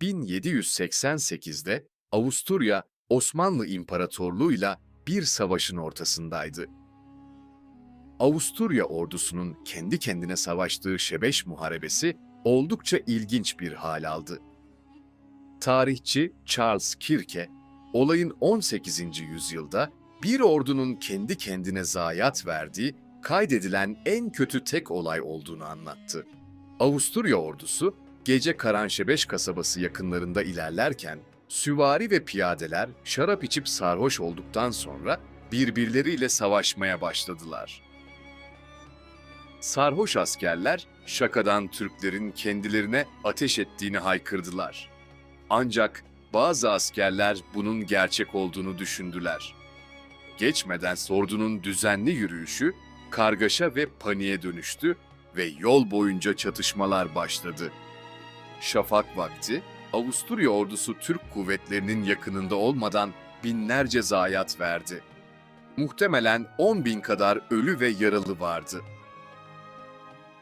1788'de Avusturya Osmanlı İmparatorluğu'yla bir savaşın ortasındaydı. Avusturya ordusunun kendi kendine savaştığı Şebeş Muharebesi oldukça ilginç bir hal aldı. Tarihçi Charles Kirke, olayın 18. yüzyılda bir ordunun kendi kendine zayiat verdiği kaydedilen en kötü tek olay olduğunu anlattı. Avusturya ordusu gece Karanşebeş kasabası yakınlarında ilerlerken süvari ve piyadeler şarap içip sarhoş olduktan sonra birbirleriyle savaşmaya başladılar. Sarhoş askerler şakadan Türklerin kendilerine ateş ettiğini haykırdılar. Ancak bazı askerler bunun gerçek olduğunu düşündüler. Geçmeden ordunun düzenli yürüyüşü kargaşa ve paniğe dönüştü ve yol boyunca çatışmalar başladı. Şafak vakti, Avusturya ordusu Türk kuvvetlerinin yakınında olmadan binlerce zayiat verdi. Muhtemelen 10 bin kadar ölü ve yaralı vardı.